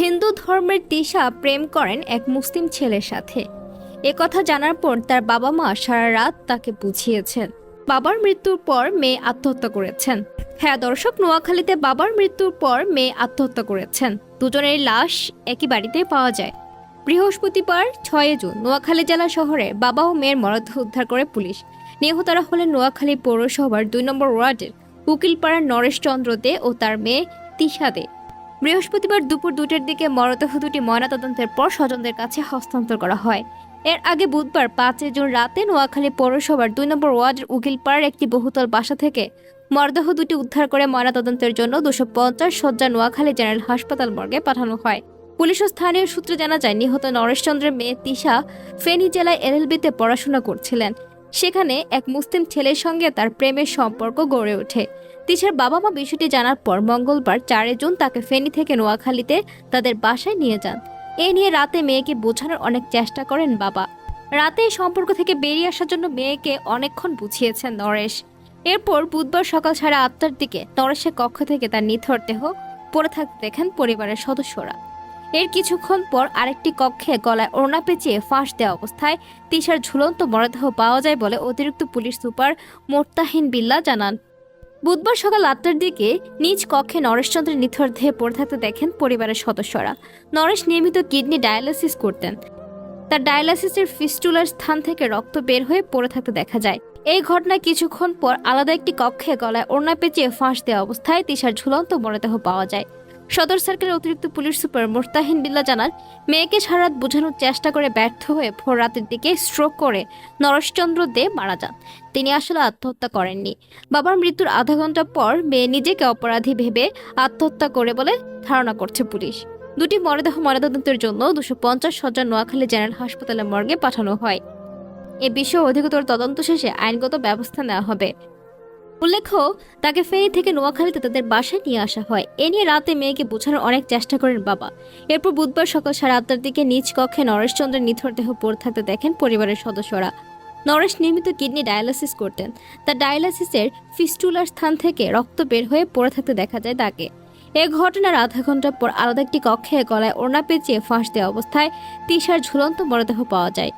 হিন্দু ধর্মের তিশা প্রেম করেন এক মুসলিম ছেলের সাথে। কথা জানার পর তার বাবা মা সারা রাত তাকে বুঝিয়েছেন। বাবার মৃত্যুর পর মেয়ে আত্মহত্যা করেছেন। হ্যাঁ দর্শক, নোয়াখালীতে বাবার মৃত্যুর পর মেয়ে আত্মহত্যা করেছেন। দুজনের লাশ একই বাড়িতে পাওয়া যায়। বৃহস্পতিবার ছয় জুন নোয়াখালী জেলা শহরে বাবা ও মেয়ের মরদেহ উদ্ধার করে পুলিশ। নিহতরা হলেন নোয়াখালী পৌরসভার দুই নম্বর ওয়ার্ডের উকিলপাড়ার নরেশ চন্দ্র দে ও তার মেয়ে তিশা দে। বৃহস্পতিবার দুপুর দুটের দিকে মরদেহ দুটি ময়নাতদন্তের পর স্বজনদের কাছে হস্তান্তর করা হয়। এর আগে বুধবার পাঁচই জুন রাতে নোয়াখালী পৌরসভার দুই নম্বর ওয়ার্ডের উকিলপাড়ার একটি বহুতল বাসা থেকে মরদেহ দুটি উদ্ধার করে ময়নাতদন্তের জন্য দুশো পঞ্চাশ শয্যা নোয়াখালী জেনারেল হাসপাতাল মর্গে পাঠানো হয়। পুলিশ ও স্থানীয় সূত্রে জানা যায়, নিহত নরেশচন্দ্রের মেয়ে তিশা ফেনী জেলায় এলএলবিতে পড়াশোনা করছিলেন। সেখানে এক মুসলিম ছেলের সঙ্গে তার প্রেমের সম্পর্ক গড়ে ওঠে। তিশার বাবা মা বিষয়টি জানার পর মঙ্গলবার চারে জুন তাকে ফেনী থেকে নোয়াখালীতে তাদের বাসায় নিয়ে যান। এ নিয়ে রাতে মেয়েকে বোঝানোর অনেক চেষ্টা করেন বাবা। রাতে এই সম্পর্ক থেকে বেরিয়ে আসার জন্য মেয়েকে অনেকক্ষণ বুঝিয়েছেন নরেশ। এরপর বুধবার সকাল সাড়ে আটটার দিকে নরেশের কক্ষ থেকে তার নিথর দেহ পড়ে থাকতে দেখেন পরিবারের সদস্যরা। এর কিছুক্ষণ পর আরেকটি কক্ষে গলায় ওড়না পেঁচিয়ে ফাঁস দেওয়া অবস্থায় তিশার ঝুলন্ত মরদেহ পাওয়া যায় বলে অতিরিক্ত পুলিশ সুপার মোর্তাহিন বিল্লা জানান। বুধবার সকাল আটটার দিকে নিজ কক্ষে নরেশচন্দ্রের নিথর দেহে পড়ে থাকতে দেখেন পরিবারের সদস্যরা। নরেশ নিয়মিত কিডনি ডায়ালিসিস করতেন। তার ডায়ালিসিসের ফিস্টুলার স্থান থেকে রক্ত বের হয়ে পড়ে থাকতে দেখা যায়। এই ঘটনায় কিছুক্ষণ পর আলাদা একটি কক্ষে গলায় ওড়না পেঁচিয়ে ফাঁস দেওয়া অবস্থায় তিশার ঝুলন্ত মরদেহ পাওয়া যায়। সদর সার্কেলের অতিরিক্ত পুলিশ সুপার মোস্তাহিন বিল্লা জানান, মেয়েকে সারা রাত বোঝানোর চেষ্টা করে ব্যর্থ হয়ে ভোর রাতের দিকে স্ট্রোক করে নরেশচন্দ্র দে মারা যান। তিনি আসলে আত্মহত্যা করেননি। বাবার মৃত্যুর আধা ঘণ্টা পর মেয়ে নিজেকে অপরাধী ভেবে আত্মহত্যা করে বলে ধারণা করছে পুলিশ। দুটি মরদেহ ময়নাতদন্তের জন্য দুশো পঞ্চাশ শয্যা নোয়াখালী জেনারেল হাসপাতালে মর্গে পাঠানো হয়। এ বিষয়ে অধিকতর তদন্ত শেষে আইনগত ব্যবস্থা নেওয়া হবে। উল্লেখ্য, তাকে ফেরি থেকে নোয়াখালীতে তাদের বাসায় নিয়ে আসা হয়। এ নিয়ে রাতে মেয়েকে বোঝানোর অনেক চেষ্টা করেন বাবা। এরপর বুধবার সকাল সাড়ে আটটার দিকে নিজ কক্ষে নরেশচন্দ্রের নিথর দেহ পড়ে থাকতে দেখেন পরিবারের সদস্যরা। নরেশ নিয়মিত কিডনি ডায়ালিসিস করতেন। তার ডায়ালিসিসের ফিস্টুলার স্থান থেকে রক্ত বের হয়ে পড়ে থাকতে দেখা যায় তাকে। এ ঘটনার আধা ঘণ্টা পর আলাদা একটি কক্ষে গলায় ওড়না পেঁচিয়ে ফাঁস দেওয়া অবস্থায় তিশার ঝুলন্ত মরদেহ পাওয়া যায়।